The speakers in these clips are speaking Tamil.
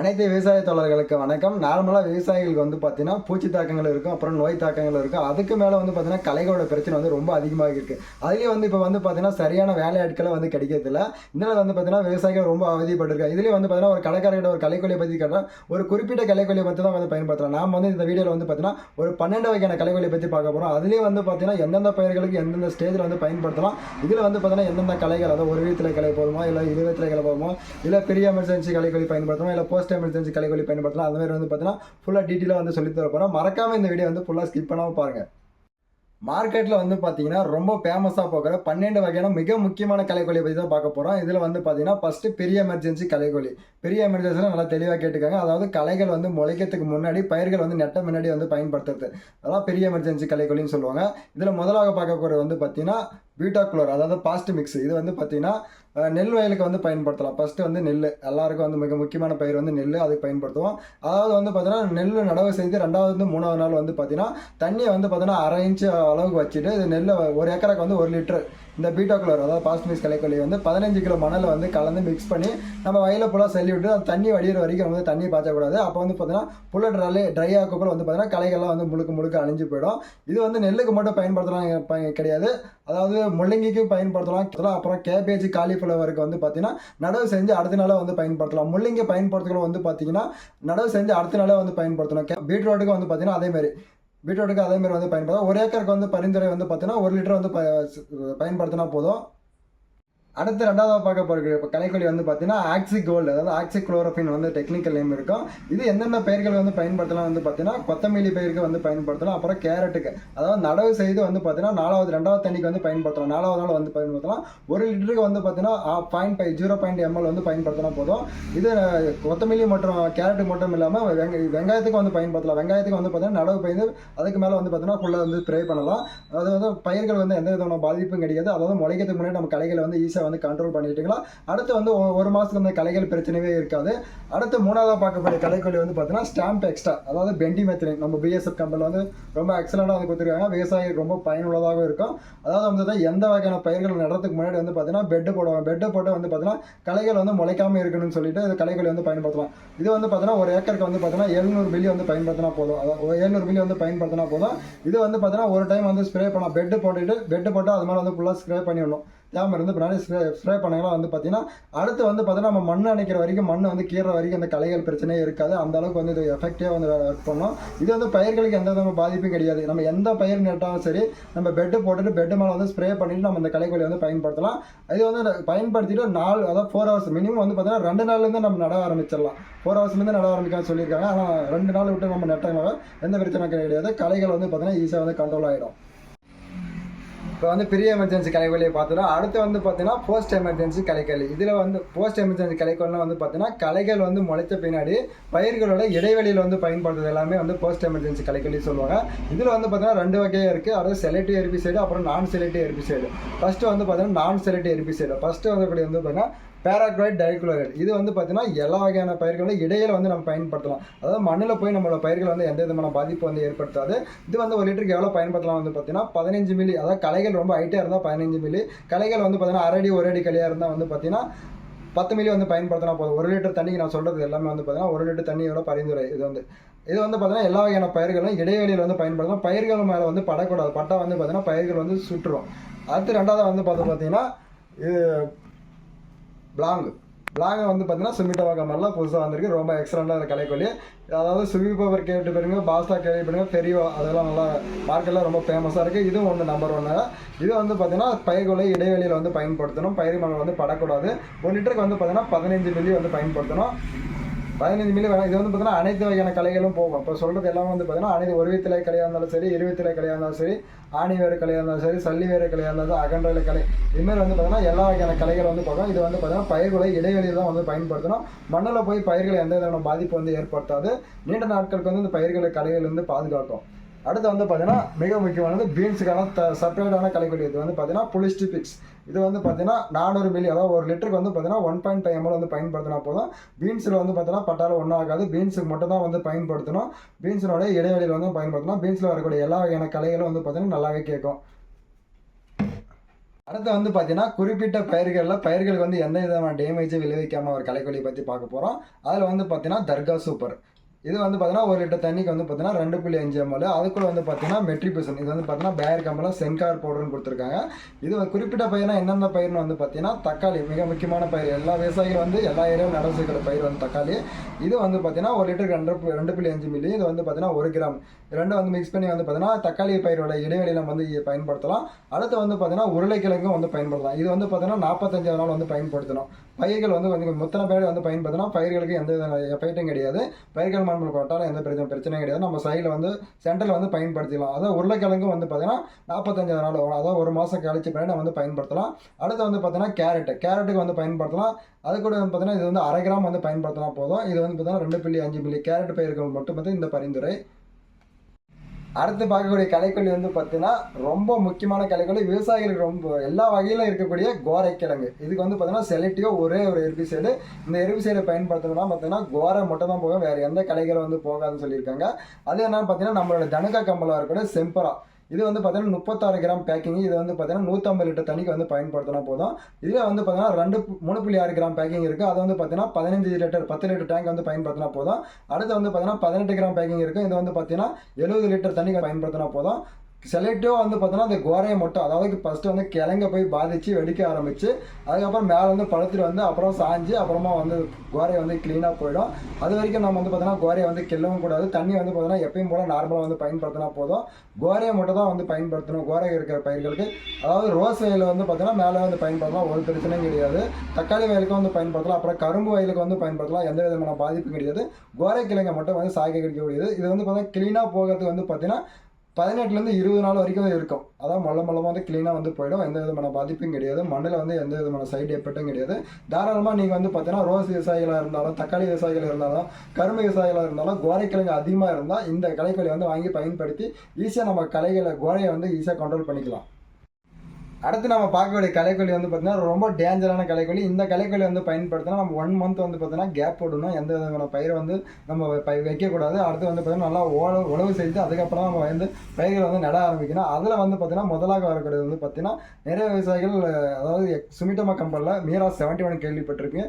அனைத்து விவசாய தோழர்களுக்கு வணக்கம். நார்மலாக விவசாயிகளுக்கு வந்து பார்த்தீங்கன்னா பூச்சி தாக்கங்கள் இருக்கும் அப்புறம் நோய் தாக்கங்கள் இருக்கும். அதுக்கு மேலே வந்து பார்த்தீங்கன்னா கலைகளோட பிரச்சனை வந்து ரொம்ப அதிகமாக இருக்குது அதுலேயும் வந்து இப்போ வந்து பார்த்தீங்கன்னா சரியான வேலையாட்களை வந்து கிடைக்கிறதில்ல இதனால் வந்து பார்த்தீங்கன்னா விவசாயிகள் ரொம்ப அவதிப்பட்டிருக்காங்க. இதுலேயும் வந்து பார்த்தீங்கன்னா ஒரு கடைக்காரர்கிட்ட ஒரு கலைக்கொல்லியை பற்றி கேட்டால் ஒரு குறிப்பிட்ட கலைக்கொல்லியை பற்றி தான் வந்து பயன்படுத்தலாம் நாம் வந்து இந்த வீடியோவில் வந்து பார்த்தீங்கன்னா ஒரு பன்னெண்டு வகையான கலைக்கொல்லியை பற்றி பார்க்க போகிறோம் அதுலேயும் வந்து பார்த்தீங்கன்னா எந்தெந்த பயிர்களுக்கு எந்தெந்த ஸ்டேஜில் வந்து பயன்படுத்தலாம். இதில் வந்து பார்த்தீங்கன்னா எந்தெந்த கலைகள் அதாவது ஒரு வீட்டில் கலை போதுமா இல்லை இருபத்தில் கலை போதுமா இல்லை பெரிய எமர்ஜென்சி கலைக்கொலி பயன்படுத்தலாம் இல்லை போஸ்ட் எமர்ஜென்சி கலைக்கொலி பயன்படுத்தலாம். அந்த மாதிரி வந்து பார்த்தீங்கன்னா ஃபுல்லாக டீட்டெயிலாக வந்து சொல்லி தர போகிறோம் மறக்காம இந்த வீடியோ வந்து ஃபுல்லாக ஸ்கிப் பண்ணாமல் பாருங்கள் மார்க்கெட்டில் வந்து பார்த்தீங்கன்னா ரொம்ப ஃபேமஸாக போகிற பன்னெண்டு வகையான மிக முக்கியமான கலைக்கொல்லியை பற்றி தான் பார்க்க போகிறோம் இதில் வந்து பார்த்தீங்கன்னா ஃபஸ்ட்டு பெரிய எமர்ஜென்சி கலைக்கொலி பெரிய எமர்ஜென்சியில் நல்லா தெளிவாக கேட்டுக்காங்க. அதாவது கலைகள் வந்து முளைக்கிறதுக்கு முன்னாடி பயிர்கள் வந்து நெட்ட முன்னாடி வந்து பயன்படுத்துறது. அதான் பெரிய எமர்ஜென்சி கலைக்கொல்லின்னு சொல்லுவாங்க. இதில் முதலாக பார்க்கக்கூடிய வந்து பார்த்தீங்கன்னா பியூட்டாக்ளோர் அதாவது பாஸ்ட் மிக்ஸ் இது வந்து பார்த்தீங்கன்னா நெல் வயலுக்கு வந்து பயன்படுத்தலாம். ஃபஸ்ட்டு வந்து நெல் எல்லாருக்கும் வந்து மிக முக்கியமான பயிர் வந்து நெல் அதுக்கு பயன்படுத்துவோம். அதாவது வந்து பார்த்தீங்கன்னா நெல் நடவு செய்து ரெண்டாவது வந்து மூணாவது நாள் வந்து பார்த்தீங்கன்னா தண்ணியை வந்து பார்த்தீங்கன்னா அரை இன்ச்சு அளவுக்கு வச்சுட்டு இது நெல்லை ஒரு ஏக்கருக்கு வந்து ஒரு லிட்டர் இந்த பீட்டாக்குலர் அதாவது பாஸ்ட் கலைக்கொல்லி வந்து பதினஞ்சு கிலோ மணலை வந்து கலந்து மிக்ஸ் பண்ணி நம்ம வயலில் ஃபுல்லாக செல்லி விட்டு அந்த தண்ணி வடிகிற வரைக்கும் வந்து தண்ணி பாய்ச்சக்கூடாது. அப்போ வந்து பார்த்தீங்கன்னா புல்ல ட்ரை ட்ரை ஆகக்குள்ள வந்து பார்த்தீங்கன்னா களைகள்லாம் வந்து முழுக்க முழுக்க அழிஞ்சு போயிடும். இது வந்து நெல்லுக்கு மட்டும் பயன்படுத்தலாம் கிடையாது. அதாவது முள்ளங்கிக்கும் பயன்படுத்தலாம். அப்புறம் கேபேஜ் காலிஃப்ளவருக்கு வந்து பார்த்தீங்கன்னா நடவு செஞ்சு அடுத்த நாளாக வந்து பயன்படுத்தலாம். முள்ளங்கி பயன்படுத்துகிறோம் வந்து பார்த்தீங்கன்னா நடவு செஞ்சு அடுத்த நாளாக வந்து பயன்படுத்தணும். கே- பீட்ரூட்டுக்கு வந்து பார்த்தீங்கன்னா அதே மாதிரி. பீட்ரூட்டுக்கு அதேமாதிரி வந்து பயன்படுத்தும் ஒரு ஏக்கருக்கு வந்து பரிந்துரை வந்து பார்த்தீங்கன்னா ஒரு லிட்டர் வந்து ப- பயன்படுத்தினா போதும். அடுத்து ரெண்டாவது பார்க்க போகிற இப்போ கலைக்கொல்லி வந்து பார்த்தீங்கன்னா ஆக்சி கோல்டு அதாவது ஆக்சி குளோரோஃபின் வந்து டெக்னிக்கல் நேம் இருக்கும். இது எந்தெந்த பயிர்கள் வந்து பயன்படுத்தலாம் வந்து பார்த்தீங்கன்னா கொத்தமல்லி பயிருக்கு வந்து பயன்படுத்தலாம். அப்புறம் கேரட்டுக்கு அதாவது நடவு செய்து வந்து பார்த்தீங்கன்னா நாலாவது ரெண்டாவது தண்ணிக்கு வந்து பயன்படுத்தலாம். நாலாவது நாள் வந்து பயன்படுத்தலாம். ஒரு லிட்டருக்கு வந்து பார்த்தீங்கன்னா point five zero point ML வந்து பயன்படுத்தினா போதும். இது கொத்தமல்லி மற்றும் கேரட்டு மட்டும் இல்லாமல் வெங்க வெங்காயத்துக்கு வந்து பயன்படுத்தலாம். வெங்காயத்துக்கு வந்து பார்த்தீங்கன்னா நடவு பயிர் அதுக்கு மேலே வந்து பார்த்தீங்கன்னா ஃபுல்லாக வந்து ஸ்ப்ரே பண்ணலாம். அது வந்து பயிர்கள் வந்து எந்த விதமான பாதிப்பும் கிடையாது. அதாவது முளைக்கிறதுக்கு முன்னாடி நம்ம களைகளை வந்து ஈஸியாக வந்து கண்ட்ரோல் பண்ணிட்டீங்களா அடுத்து வந்து ஒரு மாதத்துக்கு வந்து களைகள் பிரச்சனையே இருக்காது. அடுத்து மூணாவதாக பார்க்கக்கூடிய கலைக்கொல்லி வந்து பார்த்தீங்கன்னா ஸ்டாம்ப் எக்ஸ்ட்ரா அதாவது பெண்டி மெத்திலின் நம்ம பிஎஸ்எஃப் கம்பெனியில் வந்து ரொம்ப எக்ஸலண்டாக வந்து கொடுத்துருக்காங்க. விவசாயி ரொம்ப பயனுள்ளதாக இருக்கும். அதாவது வந்து எந்த வகையான பயிர்கள் நடுறதுக்கு முன்னாடி வந்து பார்த்தீங்கன்னா பெட்டு போடுவாங்க. பெட்டு போட்டு வந்து பார்த்தீங்கன்னா களைகள் வந்து முளைக்காம இருக்கணும்னு சொல்லிட்டு இது களைக்கொல்லி வந்து பயன்படுத்தலாம். இது வந்து பார்த்தீங்கன்னா ஒரு ஏக்கருக்கு வந்து பார்த்தீங்கன்னா எழுநூறு மில்லி வந்து பயன்படுத்தினா போதும். அதாவது எழுநூறு மில்லி வந்து பயன்படுத்தினா போதும். இது வந்து பார்த்தீங்கன்னா ஒரு டைம் வந்து ஸ்ப்ரே பண்ணலாம். பெட்டு போட்டுட்டு பெட்டு போட்டு அது மேலே வந்து ஃபுல்லாக ஸ்ப்ரே பண்ணிடணும். தேவை இருந்து பின்னாடி ஸ்ப்ரே ஸ்ப்ரே பண்ணலாம் வந்து பார்த்தீங்கன்னா அடுத்து வந்து பார்த்தீங்கன்னா நம்ம மண் அணைக்கிற வரைக்கும் மண் வந்து கீற வரைக்கும் அந்த களைகள் பிரச்சனையே இருக்காது. அந்த அளவுக்கு வந்து இது எஃபெக்டிவாக வந்து ஒர்க் பண்ணும். இது வந்து பயிர்களுக்கு எந்த விதமான பாதிப்பும் கிடையாது. நம்ம எந்த பயிர் நட்டாலும் சரி நம்ம பெட்டு போட்டுட்டு பெட்டு மேலே வந்து ஸ்ப்ரே பண்ணிட்டு நம்ம இந்த களைக்கொல்லி வந்து பயன்படுத்தலாம். இது வந்து பயன்படுத்திட்டு நாலு அதாவது ஃபோர் ஹவர்ஸ் மினிமம் வந்து பார்த்தீங்கன்னா ரெண்டு நாள்லேருந்து நம்ம நட ஆரம்பிச்சிடலாம். ஃபோர் ஹவர்ஸ்லேருந்து நட ஆரம்பிக்கலாம் சொல்லியிருக்காங்க. ஆனால் ரெண்டு நாள் விட்டு நம்ம நட்டனால எந்த பிரச்சனை கிடையாது. களைகள் வந்து பார்த்தீங்கன்னா ஈஸியாக வந்து கண்ட்ரோல் ஆகிடும் இப்போ வந்து பெரிய எமர்ஜென்சி கலைக்கொல்லியை பார்த்துட்டோம். அடுத்து வந்து பார்த்தீங்கன்னா போஸ்ட் எமர்ஜென்சி கலைக்கொல்லி இதில் வந்து போஸ்ட் எமர்ஜென்சி கலைக்கொல்லாம் வந்து பார்த்தீங்கன்னா கலைகள் வந்து முளைத்த பின்னாடி பயிர்களோட இடைவெளியில் வந்து பயன்படுத்துறது எல்லாமே வந்து போஸ்ட் எமர்ஜென்சி கலைக்கொல்லி சொல்லுவாங்க. இதில் வந்து பார்த்தீங்கன்னா ரெண்டு வகையாக இருக்குது அதாவது செலக்டிவ் எரிபிசைடு அப்புறம் நான் செலக்டிவ் எரிபிசைடு ஃபஸ்ட்டு வந்து பார்த்தீங்கன்னா நான் செலக்டிவ் எரிபிசைடு ஃபஸ்ட்டு வந்து வந்து பார்த்தீங்கன்னா பேராக்ரைட் டைக்ளோரைட் இது வந்து பார்த்தீங்கன்னா எல்லா வகையான பயிர்களும் இடையில வந்து நம்ம பயன்படுத்தலாம். அதாவது மண்ணில் போய் நம்மளோட பயிர்கள் வந்து எந்த விதமான பாதிப்பு வந்து ஏற்படுத்தாது. இது வந்து ஒரு லிட்டருக்கு எவ்வளோ பயன்படுத்தலாம் வந்து பார்த்தீங்கன்னா பதினஞ்சு மில்லி அதாவது களைகள் ரொம்ப ஹைட்டாக இருந்தால் பதினஞ்சு மில்லி களைகள் வந்து பார்த்தீங்கன்னா அரடி ஒரு அடி கலையாக இருந்தால் வந்து பார்த்தீங்கன்னா பத்து மில்லி வந்து பயன்படுத்தினா போதும். ஒரு லிட்டர் தண்ணிக்கு நான் சொல்கிறது எல்லாமே வந்து பார்த்தீங்கன்னா ஒரு லிட்டர் தண்ணியோட பரிந்துரை. இது வந்து இது வந்து பார்த்தீங்கன்னா எல்லா வகையான பயிர்களும் இடைவெளியில் வந்து பயன்படுத்தலாம். பயிர்கள் மேலே வந்து படக்கூடாது. பட்டா வந்து பார்த்தீங்கன்னா பயிர்கள் வந்து சுற்றுரும். அடுத்து ரெண்டாவது வந்து பார்த்து பார்த்தீங்கன்னா இது பிளாங் பிளாங்கை வந்து பார்த்தீங்கன்னா சுமிட்டோ மாதிரிலாம் புதுசாக வந்திருக்கு. ரொம்ப எக்ஸலண்டாக கலைக்கொல்லி அதாவது சுவி பவர் கேட்டு பாருங்க பாஸ்டா கேள்வி பாருங்க பெரியோ அதெல்லாம் நல்லா மார்க்கெட்டில் ரொம்ப ஃபேமஸாக இருக்குது இதுவும் ஒன்று நம்பர் ஒன்று இது வந்து பார்த்தீங்கன்னா பயிர்களை இடைவெளியில் வந்து பயன்படுத்தணும். பயிர் மணல் வந்து படக்கூடாது. ஒரு லிட்டருக்கு வந்து பார்த்தீங்கன்னா பதினஞ்சு மில்லி வந்து பயன்படுத்தணும். பதினஞ்சு மில்லி வேணும். இது வந்து பார்த்தீங்கன்னா அனைத்து வகையான கலைகளும் போகும். இப்போ சொல்கிறது எல்லாமே வந்து பார்த்தீங்கன்னா அனைத்து ஒரு வித்திலை கலையாக இருந்தாலும் சரி இருபத்திலை கலையாக இருந்தாலும் சரி ஆணி வேறு கலையாக இருந்தாலும் சரி சல்லி வேறு கலையாக இருந்தாலும் அகன்றலை அகன்ற கலை. இதுமாதிரி வந்து பார்த்தீங்கன்னா எல்லா வகையான கலைகள் வந்து போகும் இது வந்து பார்த்தீங்கன்னா பயிர்களை இடைவெளியில் தான் வந்து பயன்படுத்தணும். மண்ணில் போய் பயிர்கள் எந்த விதமான பாதிப்பு வந்து ஏற்படுத்தாது. நீண்ட நாட்களுக்கு வந்து இந்த பயிர்களை கலைகள் வந்து பாதுகாக்கும். அடுத்து வந்து பார்த்தீங்கன்னா மிக முக்கியமானது பீன்ஸுக்கான த செப்பரேட்டான கலைக்கொல்லி இது. வந்து பார்த்தீங்கன்னா புலிஸ்டிபிக்ஸ் இது வந்து பார்த்தீங்கன்னா நானூறு மில்லி அதாவது ஒரு லிட்டருக்கு வந்து பார்த்தீங்கன்னா ஒன் பாயிண்ட் ஃபைவ் எம்எல் வந்து பயன்படுத்தினா போதும். பீன்ஸில் வந்து பார்த்தீங்கன்னா பட்டாலும் ஒன்றும் ஆகாது. பீன்ஸுக்கு மட்டும் தான் வந்து பயன்படுத்தணும். பீன்ஸினோட இடைவெளியில் வந்து பயன்படுத்தணும். பீன்ஸில் வரக்கூடிய எல்லா வகையான கலைகளும் வந்து பார்த்தீங்கன்னா நல்லாவே கேட்கும். அடுத்து வந்து பார்த்தீங்கன்னா குறிப்பிட்ட பயிர்களில் பயிர்களுக்கு வந்து எந்த விதமான டேமேஜும் விளைவிக்காமல் ஒரு களைக்கொல்லியை பற்றி பார்க்க போகிறோம் அதில் வந்து பார்த்தீங்கன்னா தர்கா சூப்பர். இது வந்து பார்த்தீங்கன்னா ஒரு லிட்டர் தண்ணிக்கு வந்து பார்த்தீங்கன்னா ரெண்டு புள்ளி அஞ்சு எம்எல் அதுக்குள்ள வந்து பார்த்தீங்கன்னா மெட்ரிபியூசன் இது வந்து பார்த்தீங்கன்னா பேர் கம்பெனியில் சென்கார் பவுடர்னு கொடுத்துருக்காங்க இது குறிப்பிட்ட பயிர்னா என்னென்ன பயிர்னு வந்து பார்த்தீங்கன்னா தக்காளி மிக முக்கியமான பயிர் எல்லா விவசாயிகளும் வந்து எல்லா ஏரியாவும் நடவு செய்கிற பயிர் வந்து தக்காளி இது வந்து பார்த்தீங்கன்னா ஒரு லிட்டருக்கு ரெண்டு ரெண்டு புள்ளி அஞ்சு மில்லி இது வந்து பார்த்தீங்கன்னா ஒரு கிராம் ரெண்டு வந்து மிக்ஸ் பண்ணி வந்து பார்த்தீங்கன்னா தக்காளி பயிரோட இடைவெளியில் நம்ம வந்து பயன்படுத்தலாம் அடுத்து வந்து பார்த்தீங்கன்னா உருளைக்கிழங்கும் வந்து பயன்படுத்தலாம் இது வந்து பார்த்தீங்கன்னா நாற்பத்தஞ்சாவது நாள் வந்து பயன்படுத்தணும் பயிர்கள் வந்து கொஞ்சம் முத்தனை பயிர் வந்து பயன்படுத்தினா பயிர்களுக்கு எந்த வித எஃபெக்ட்டும் கிடையாது பயிர்கள் மண்புழு கொட்டாலும் எந்த பிரச்சனை பிரச்சனையும் கிடையாது. நம்ம சைடில் வந்து சென்டரில் வந்து பயன்படுத்திக்கலாம். அதாவது உருளைக்கிழங்கும் வந்து பார்த்தீங்கன்னா நாற்பத்தஞ்சாவது நாள் வரும். அதாவது ஒரு மாதம் கழிச்சு பின்னாடி நம்ம வந்து பயன்படுத்தலாம். அடுத்து வந்து பார்த்தீங்கன்னா கேரட் கேரட்டுக்கு வந்து பயன்படுத்தலாம். அது கூட வந்து பார்த்தீங்கன்னா இது வந்து அரை கிராம் வந்து பயன்படுத்தினா போதும். இது வந்து பார்த்தீங்கன்னா ரெண்டு புள்ளி அஞ்சு மில்லி கேரட் பயிர்கள் மட்டும் வந்து இந்த பரிந்துரை. அடுத்து பார்க்கக்கூடிய கலைக்கொல்லி வந்து பார்த்தீங்கன்னா ரொம்ப முக்கியமான கலைக்கொல்லி விவசாயிகளுக்கு ரொம்ப எல்லா வகையிலும் இருக்கக்கூடிய கோரைக்கிழங்கு. இதுக்கு வந்து பார்த்தீங்கன்னா செலக்டிவாக ஒரே ஒரு எர்பிசைடு இந்த எர்பிசைடை பயன்படுத்தணும்னா பார்த்தீங்கன்னா கோரை மட்டும் தான் போகும். வேறு எந்த கலைகளும் வந்து போகாதுன்னு சொல்லியிருக்காங்க. அது என்னென்னு பார்த்தீங்கன்னா நம்மளோட தனுக்கா கம்பளம் இருக்கக்கூடிய செம்பரா. இது வந்து பார்த்தீங்கன்னா முப்பத்தாறு கிராம் பேக்கிங் இது வந்து பார்த்தீங்கன்னா நூற்றம்பது லிட்டர் தண்ணிக்கு வந்து பயன்படுத்தினா போதும். இதில் வந்து பார்த்தீங்கன்னா ரெண்டு மூணு புள்ளி ஆறு கிராம் பேக்கிங் இருக்குது அது வந்து பார்த்தீங்கன்னா பதினஞ்சு லிட்டர் பத்து லிட்டர் டேங்க் வந்து பயன்படுத்தினா போதும். அடுத்து வந்து பார்த்தீங்கன்னா பதினெட்டு கிராம் பேக்கிங் இருக்குது இது வந்து பார்த்தீங்கன்னா எழுபது லிட்டர் தண்ணிக்கு பயன்படுத்தினா போதும். செலக்டிவாக வந்து பார்த்தோன்னா அந்த கோரையை மட்டும் அதாவது ஃபஸ்ட்டு வந்து கிழங்க போய் பாதிச்சு வெடிக்க ஆரம்பிச்சு அதுக்கப்புறம் மேலே வந்து பழுத்துட்டு வந்து அப்புறம் சாஞ்சு அப்புறமா வந்து கோரையை வந்து க்ளீனாக போயிடும். அது வரைக்கும் நம்ம வந்து பார்த்தோன்னா கோரையை வந்து கிள்ளவும் கூடாது. தண்ணி வந்து பார்த்தோன்னா எப்பயும் போல நார்மலாக வந்து பயன்படுத்தினா போதும். கோரையை மட்டும் தான் வந்து பயன்படுத்தணும் கோரை இருக்கிற பயிர்களுக்கு. அதாவது ரோஸ் வயலில் வந்து பார்த்தோன்னா மேலே வந்து பயன்படுத்தலாம் ஒரு பிரச்சனையும் கிடையாது. தக்காளி வயலுக்கு வந்து பயன்படுத்தலாம் அப்புறம் கரும்பு வயலுக்கு வந்து பயன்படுத்தலாம் எந்த விதமான பாதிப்பும் கிடையாது. கோரை கிழங்கை மட்டும் வந்து சாய்க்க கிடைக்கக்கூடியது இது வந்து பார்த்தீங்கன்னா க்ளீனாக போகிறதுக்கு வந்து பார்த்தீங்கன்னா பதினெட்டுலேருந்து இருபது நாள் வரைக்கும் இருக்கும். அதான் மொள்ள மொள்ளமாக வந்து க்ளீனாக வந்து போயிடும். எந்த விதமான பாதிப்பும் கிடையாது. மண்ணில் வந்து எந்த விதமான சைடு எஃபெக்ட்டும் கிடையாது. தாராளமாக நீங்கள் வந்து பார்த்தீங்கன்னா ரோஸ் விவசாயிகளாக இருந்தாலும் தக்காளி விவசாயிகள் இருந்தாலும் கரும்பு விவசாயிகளாக இருந்தாலும் கோரைக்கிழங்கு அதிகமாக இருந்தால் இந்த களைக்கொல்லி வந்து வாங்கி பயன்படுத்தி ஈஸியாக நம்ம களைகளை கோரையை வந்து ஈஸியாக கண்ட்ரோல் பண்ணிக்கலாம். அடுத்து நம்ம பார்க்கக்கூடிய கலைக்கொல்லி வந்து பார்த்தீங்கன்னா ரொம்ப டேஞ்சரான கலைக்கொல்லி இந்த கலைக்கொல்லி வந்து பயன்படுத்தினா நம்ம ஒன் மந்த் வந்து பார்த்தீங்கன்னா கேப் போடணும். எந்த விதமான பயிரை வந்து நம்ம வைக்கக்கூடாது. அடுத்து வந்து பார்த்தீங்கன்னா நல்லா ஓல உழவு செய்து அதுக்கப்புறம் நம்ம வந்து பயிர்களை வந்து நட ஆரம்பிக்கணும். அதில் வந்து பார்த்தீங்கன்னா முதலாக வரக்கூடியது வந்து பார்த்தீங்கன்னா நிறைய விவசாயிகள் அதாவது சுமிட்டமா கம்பெனியில் மீரா செவன்ட்டி ஒன் கேள்விப்பட்டிருப்பீங்க.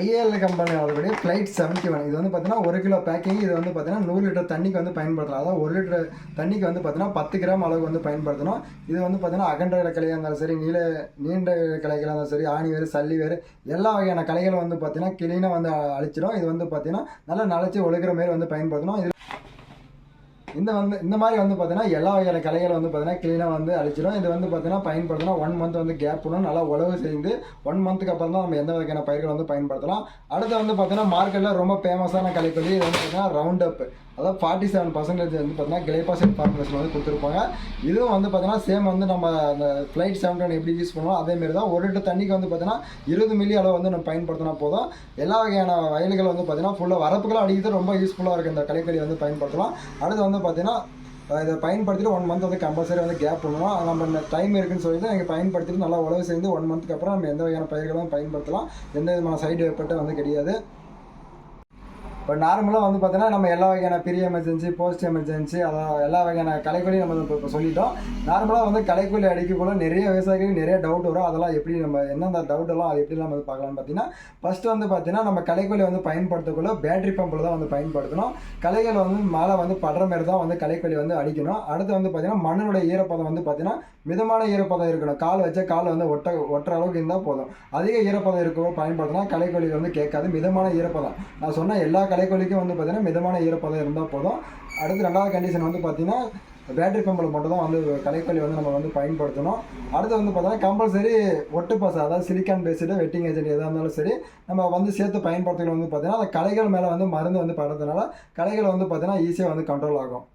ஐஏஎல் கம்பெனி வரக்கூடிய ஃப்ளைட் செவன்ட்டி ஒன் இது வந்து பார்த்தீங்கன்னா ஒரு கிலோ பேக்கிங் இது வந்து பார்த்தீங்கன்னா நூறு லிட்டர் தண்ணிக்கு வந்து பயன்படுத்தலாம். அதாவது ஒரு லிட்டர் தண்ணிக்கு வந்து பார்த்தீங்கன்னா பத்து கிராம் அளவு வந்து பயன்படுத்தணும். இது வந்து பார்த்தீங்கன்னா அகன்ற கலையாக இருந்தாலும் சரி நீல நீண்ட கலைகளாக இருந்தாலும் சரி ஆணி வேறு சல்லி வேறு எல்லா வகையான களைகளும் வந்து பார்த்தீங்கன்னா கிளீனாக வந்து அழிச்சிடும். இது வந்து பார்த்தீங்கன்னா நல்லா நனைச்சி ஒழுகிற மாதிரி வந்து பயன்படுத்தணும். இது இந்த வந்து இந்த மாதிரி வந்து பார்த்தீங்கன்னா எல்லா வகையான கலைகளை வந்து பார்த்தீங்கன்னா க்ளீனாக வந்து அழிச்சிடும் இது வந்து பார்த்தீங்கன்னா பயன்படுத்தினா ஒன் மந்த் வந்து கேப் பண்ணணும் நல்லா உழவு செய்து ஒன் மந்த்துக்கு அப்புறம் தான் நம்ம எந்த வகையான பயிர்கள் வந்து பயன்படுத்தலாம். அடுத்து வந்து பார்த்தீங்கன்னா மார்க்கெட்டில் ரொம்ப ஃபேமஸான கலைக்கொல்லி இது வந்து பார்த்தீங்கன்னா ரவுண்ட் அப் அதாவது ஃபார்ட்டி செவன் பர்சன்டேஜ் வந்து பார்த்தீங்கன்னா கிளைபாசிட் ஃபார்முலேஷன் வந்து கொடுத்துருப்பாங்க. இதுவும் வந்து பார்த்தீங்கன்னா சேம் வந்து நம்ம அந்த ஃப்ளைட் செவன் எப்படி யூஸ் பண்ணுவோம் அதேமாரி தான் ஒரு லிட்டர் தண்ணிக்கு வந்து பார்த்தீங்கன்னா இருபது மில்லி அளவு வந்து நம்ம பயன்படுத்தினா போதும். எல்லா வகையான வயல்கள் வந்து பார்த்தீங்கன்னா ஃபுல்லாக வரப்புகளும் அடிக்கிறது ரொம்ப யூஸ்ஃபுல்லாக இருக்குது இந்த கலைக்கொல்லி வந்து பயன்படுத்தலாம். அடுத்து வந்து பார்த்தீங்கன்னா இதை பயன்படுத்திட்டு ஒன் மந்த் வந்து கம்பல்சரி வந்து கேப் பண்ணணும். அது நம்ம டைம் இருக்குன்னு சொல்லிட்டு நீங்கள் பயன்படுத்திட்டு நல்லா உழவு சேர்ந்து ஒன் மந்த்துக்கு அப்புறம் நம்ம எந்த வகையான பயிர்களும் பயன்படுத்தலாம். எந்த விதமான சைடு எஃபெக்ட்டும் வந்து கிடையாது. இப்போ நார்மலாக வந்து பார்த்தீங்கன்னா நம்ம எல்லா வகையான ப்ரீ எமர்ஜென்சி போஸ்ட் எமர்ஜென்சி அதான் எல்லா வகையான கலைக்கொலியும் நம்ம இப்போ இப்போ சொல்லிட்டோம். நார்மலாக வந்து கலைக்கொல்லி அடிக்கக்குள்ள நிறைய விவசாயிகளுக்கு நிறைய டவுட் வரும். அதெல்லாம் எப்படி நம்ம எந்தெந்த டவுட் எல்லாம் அது எப்படிலாம் நம்ம வந்து பார்க்கலாம்னு பார்த்தீங்கன்னா ஃபஸ்ட்டு வந்து பார்த்தீங்கன்னா நம்ம கலைக்கொலி வந்து பயன்படுத்தக்குள்ள பேட்டரி பம்பில் தான் வந்து பயன்படுத்தணும். கலைகள் வந்து மழை வந்து படுற மாதிரி தான் வந்து கலைக்கொலி வந்து அடிக்கணும். அடுத்து வந்து பார்த்தீங்கன்னா மண்ணினுடைய ஈரப்பதம் வந்து பார்த்தீங்கன்னா மிதமான ஈரப்பதம் இருக்கணும். கால் வச்சா கால் வந்து ஒட்ட ஒட்டுற அளவுக்கு இருந்தால் போதும். அதிக ஈரப்பதம் இருக்கவோ பயன்படுத்தினா கலைக்கொலி வந்து கேட்காது. மிதமான ஈரப்பதம். நான் சொன்ன எல்லா கலைக்கொல்லிக்கும் வந்து பார்த்தீங்கன்னா மிதமான ஈரப்பதம் இருந்தால் போதும். அடுத்து ரெண்டாவது கண்டிஷன் வந்து பார்த்தீங்கன்னா பேட்டரி பம்பில் மட்டும் தான் வந்து கலைக்கொல்லி வந்து நம்ம வந்து பயன்படுத்தணும். அடுத்து வந்து பார்த்தீங்கன்னா கம்பல்சரி ஒட்டு அதாவது சிலிக்கான் பேஸ்டு வெட்டிங் ஏஜென்ட் எதாக இருந்தாலும் சரி நம்ம வந்து சேர்த்து பயன்படுத்துகிறது வந்து பார்த்தீங்கன்னா அந்த கலைகள் மேலே வந்து மருந்து வந்து படுறதுனால கலைகள் வந்து பார்த்தீங்கன்னா ஈஸியாக வந்து கண்ட்ரோல் ஆகும்.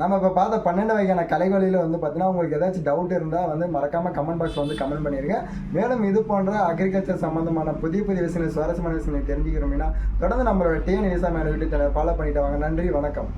நம்ம இப்போ பார்த்த பன்னெண்டு வகையான கலைகளில் வந்து பார்த்தீங்கன்னா உங்களுக்கு ஏதாச்சும் டவுட் இருந்தால் வந்து மறக்காமல் கமெண்ட் பாக்ஸ் வந்து கமெண்ட் பண்ணிடுங்க மேலும் இது போன்ற அக்ரிகல்ச்சர் சம்மந்தமான புதிய புதிய விஷயங்கள் சுவாரஸ்யமான விஷயங்களை தெரிஞ்சுக்கிறோம்னா தொடர்ந்து நம்மளோட டிஎன் விவசாய யூடியூப் சேனல் ஃபாலோ பண்ணிட்டு வாங்க. நன்றி வணக்கம்.